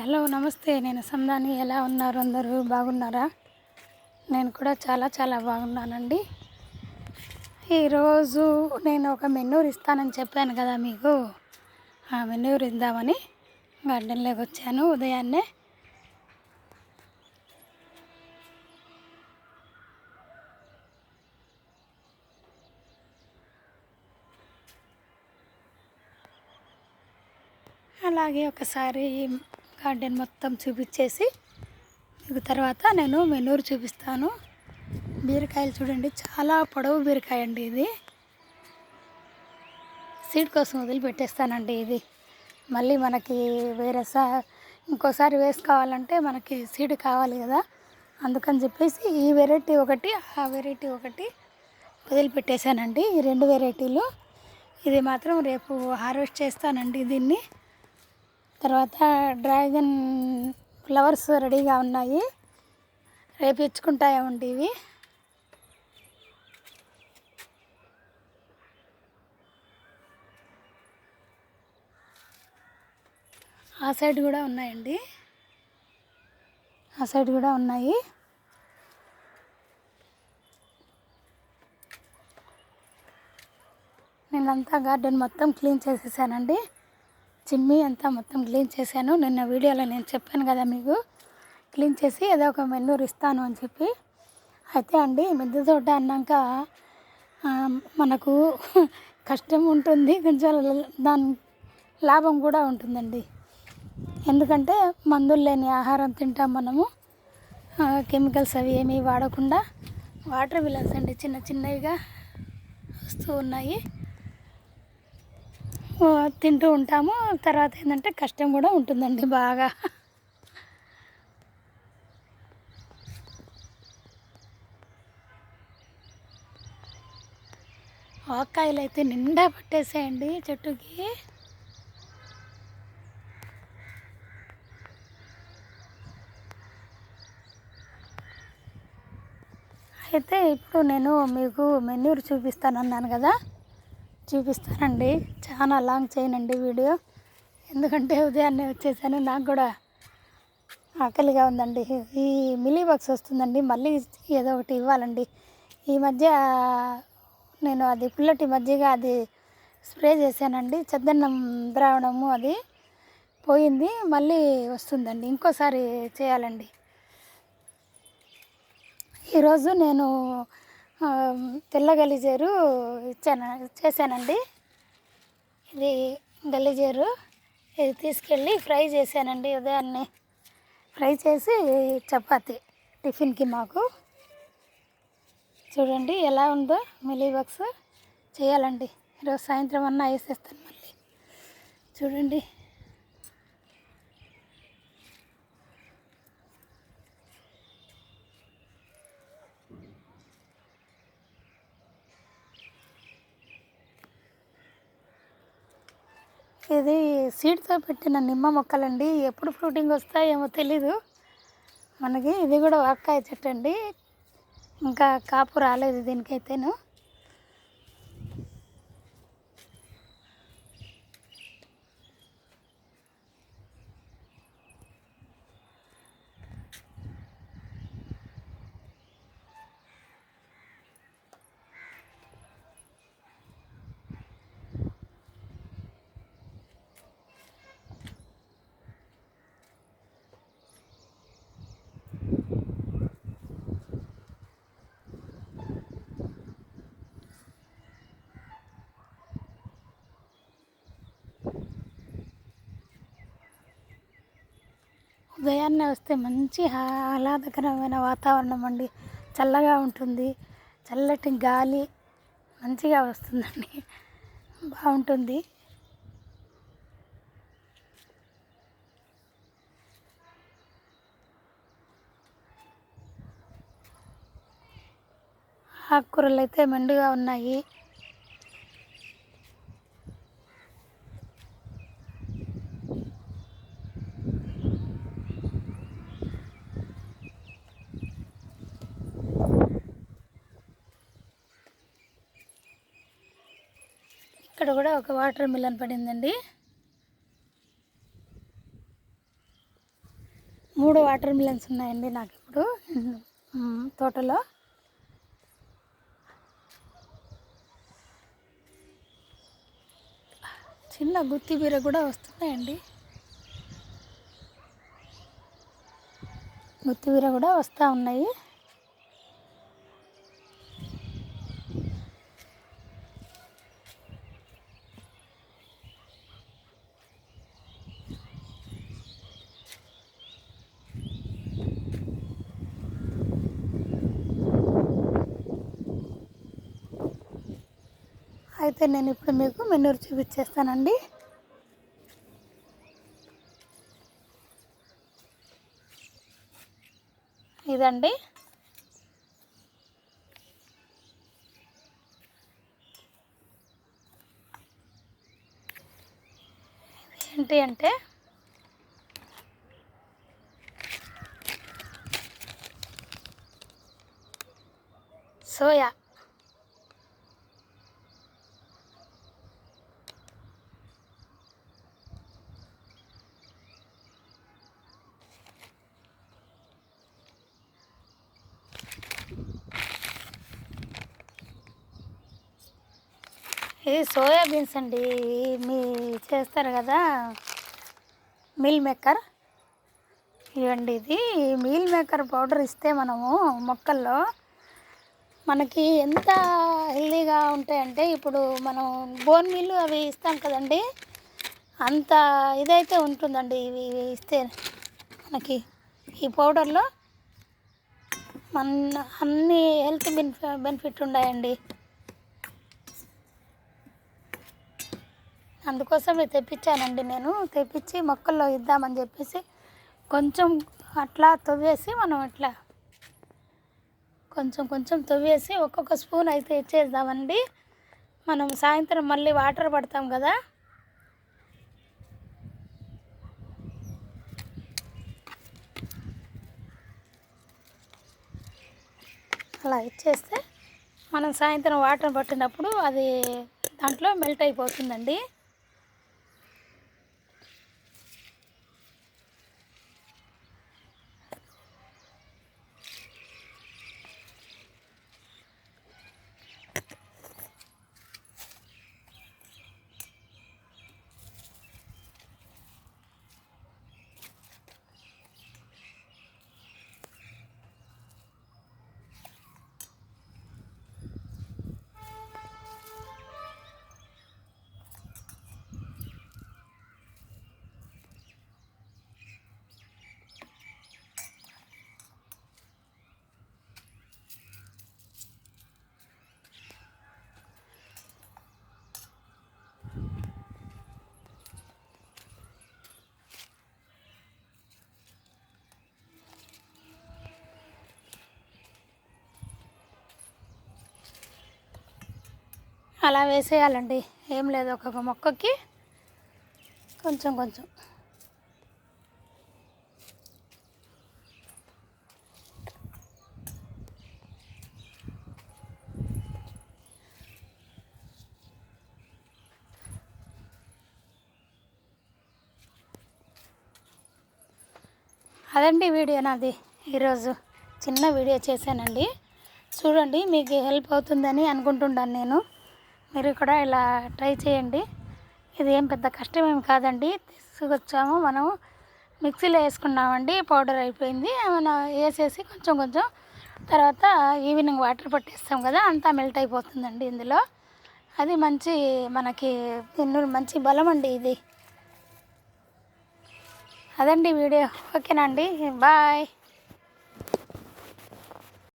Hello నమస్తే. నేను సందాని. ఎలా ఉన్నారు అందరూ? బాగున్నారా? నేను కూడా చాలా చాలా బాగున్నానండి. ఈరోజు నేను ఒక మెన్యూర్ ఇస్తానని చెప్పాను కదా మీకు. ఆ మెన్యూర్ ఇద్దామని గార్డెన్లోకి వచ్చాను ఉదయాన్నే. అలాగే ఒకసారి గార్డెన్ మొత్తం చూపించేసి మీకు తర్వాత నేను మెనూరు చూపిస్తాను. బీరకాయలు చూడండి చాలా పొడవు బీరకాయ అండి ఇది. సీడ్ కోసం వదిలిపెట్టేస్తానండి ఇది. మళ్ళీ మనకి వేరే సా ఇంకోసారి వేసుకోవాలంటే మనకి సీడ్ కావాలి కదా. అందుకని చెప్పేసి ఈ వెరైటీ ఒకటి ఆ వెరైటీ ఒకటి వదిలిపెట్టేశానండి. ఈ రెండు వెరైటీలు. ఇది మాత్రం రేపు హార్వెస్ట్ చేస్తానండి దీన్ని. తర్వాత డ్రాగన్ ఫ్లవర్స్ రెడీగా ఉన్నాయి. రేపు ఇచ్చుకుంటాయేమండి ఇవి. ఆ సైడ్ కూడా ఉన్నాయండి. ఆ సైడ్ కూడా ఉన్నాయి. నేనంతా గార్డెన్ మొత్తం క్లీన్ చేసేసానండి. చిమ్మి అంతా మొత్తం క్లీన్ చేశాను. నిన్న వీడియోలో నేను చెప్పాను కదా మీకు. క్లీన్ చేసి ఏదో ఒక మెన్నూరు ఇస్తాను అని చెప్పి. అయితే అండి మిద్దె తోట అన్నాక మనకు కష్టం ఉంటుంది కొంచెం దాని లాభం కూడా ఉంటుందండి. ఎందుకంటే మందులు లేని ఆహారం తింటాం మనము. కెమికల్స్ అవి ఏమీ వాడకుండా వాటర్ విలన్స్ అండి చిన్న చిన్నవిగా వస్తూ ఉన్నాయి. తింటూ ఉంటాము. తర్వాత ఏంటంటే కష్టం కూడా ఉంటుందండి బాగా. ఆకాయలు అయితే నిండా పట్టేసాయండి చెట్టుకి. అయితే ఇప్పుడు నేను మీకు మెన్యూర్ చూపిస్తానన్నాను కదా. చూపిస్తానండి. చాలా లాంగ్ చేయనండి వీడియో. ఎందుకంటే ఉదయాన్నే వచ్చేసాను. నాకు కూడా ఆకలిగా ఉందండి. ఈ మిలీ బాక్స్ వస్తుందండి. మళ్ళీ ఏదో ఒకటి ఇవ్వాలండి. ఈ మధ్య నేను అది పుల్లటి మధ్యగా అది స్ప్రే చేశానండి. చద్దన్నం ద్రావణము అది పోయింది. మళ్ళీ వస్తుందండి. ఇంకోసారి చేయాలండి. ఈరోజు నేను తెల్ల గలిజేరు ఇచ్చాను చేశానండి. ఇది గలిజేరు ఇది తీసుకెళ్ళి ఫ్రై చేశానండి ఉదయాన్నే. ఫ్రై చేసి చపాతి టిఫిన్కి మాకు. చూడండి ఎలా ఉందో మిలీ బాక్స్. చేయాలండి. ఈరోజు సాయంత్రం అన్నా వేసేస్తాను మళ్ళీ. చూడండి. ఇది సీడ్తో పెట్టిన నిమ్మ మొక్కలండి. ఎప్పుడు ఫ్రూటింగ్ వస్తాయేమో తెలీదు. మనకి ఇది కూడా వాక్కాయ చెట్టు అండి. ఇంకా కాపు రాలేదు దీనికైతేను. ఉదయాన్నే వస్తే మంచి ఆహ్లాదకరమైన వాతావరణం అండి. చల్లగా ఉంటుంది. చల్లటి గాలి మంచిగా వస్తుందండి. బాగుంటుంది. ఆకుకూరలు అయితే మెండుగా ఉన్నాయి. ఇక్కడ కూడా ఒక వాటర్ మిలన్ పడిందండి. మూడు వాటర్ మిలన్స్ ఉన్నాయండి నాకు ఇప్పుడు తోటలో. చిన్న గుత్తి బీర కూడా వస్తున్నాయండి. గుత్తి బీర కూడా వస్తూ ఉన్నాయి. అయితే నేను ఇప్పుడు మీకు మెనూరు చూపించేస్తానండి ఇదండి. ఏంటి అంటే సోయా. ఇది సోయా బీన్స్ అండి మీ చేస్తారు కదా? Meal maker? ఇవ్వండి ఇది మీల్ మేకర్ పౌడర్ ఇస్తే మనము మొక్కల్లో మనకి ఎంత హెల్దీగా ఉంటాయంటే ఇప్పుడు మనం బోన్ మీల్ అవి ఇస్తాం కదండి అంత ఇదైతే ఉంటుందండి ఇవి ఇవి ఇస్తే మనకి ఈ పౌడర్లో మన అన్ని హెల్త్ బెనిఫి బెనిఫిట్ ఉన్నాయండి అందుకోసమే తెప్పించానండి నేను. తెప్పించి మొక్కల్లో ఇద్దామని చెప్పేసి కొంచెం అట్లా తవ్వేసి మనం అట్లా కొంచెం కొంచెం తవ్వేసి ఒక్కొక్క స్పూన్ అయితే ఇచ్చేద్దామండి. మనం సాయంత్రం మళ్ళీ వాటర్ పడతాం కదా. అలా ఇచ్చేస్తే మనం సాయంత్రం వాటర్ పట్టినప్పుడు అది దాంట్లో మెల్ట్ అయిపోతుందండి. అలా వేసేయాలండి. ఏం లేదు ఒక్కొక్క మొక్కకి కొంచెం కొంచెం. అదండి వీడియో నాది. ఈరోజు చిన్న వీడియో చేశానండి. చూడండి మీకు హెల్ప్ అవుతుందని అనుకుంటున్నాను నేను. మీరు కూడా ఇలా ట్రై చేయండి. ఇది ఏం పెద్ద కష్టమేమి కాదండి. తీసుకొచ్చాము మనము మిక్సీలో వేసుకున్నామండి. పౌడర్ అయిపోయింది. మనం వేసేసి కొంచెం కొంచెం తర్వాత ఈవినింగ్ వాటర్ పట్టేస్తాం కదా అంతా మెల్ట్ అయిపోతుందండి ఇందులో. అది మంచి మనకి ఎన్నో మంచి బలం అండి ఇది. అదండి వీడియో. ఓకేనండి. బాయ్.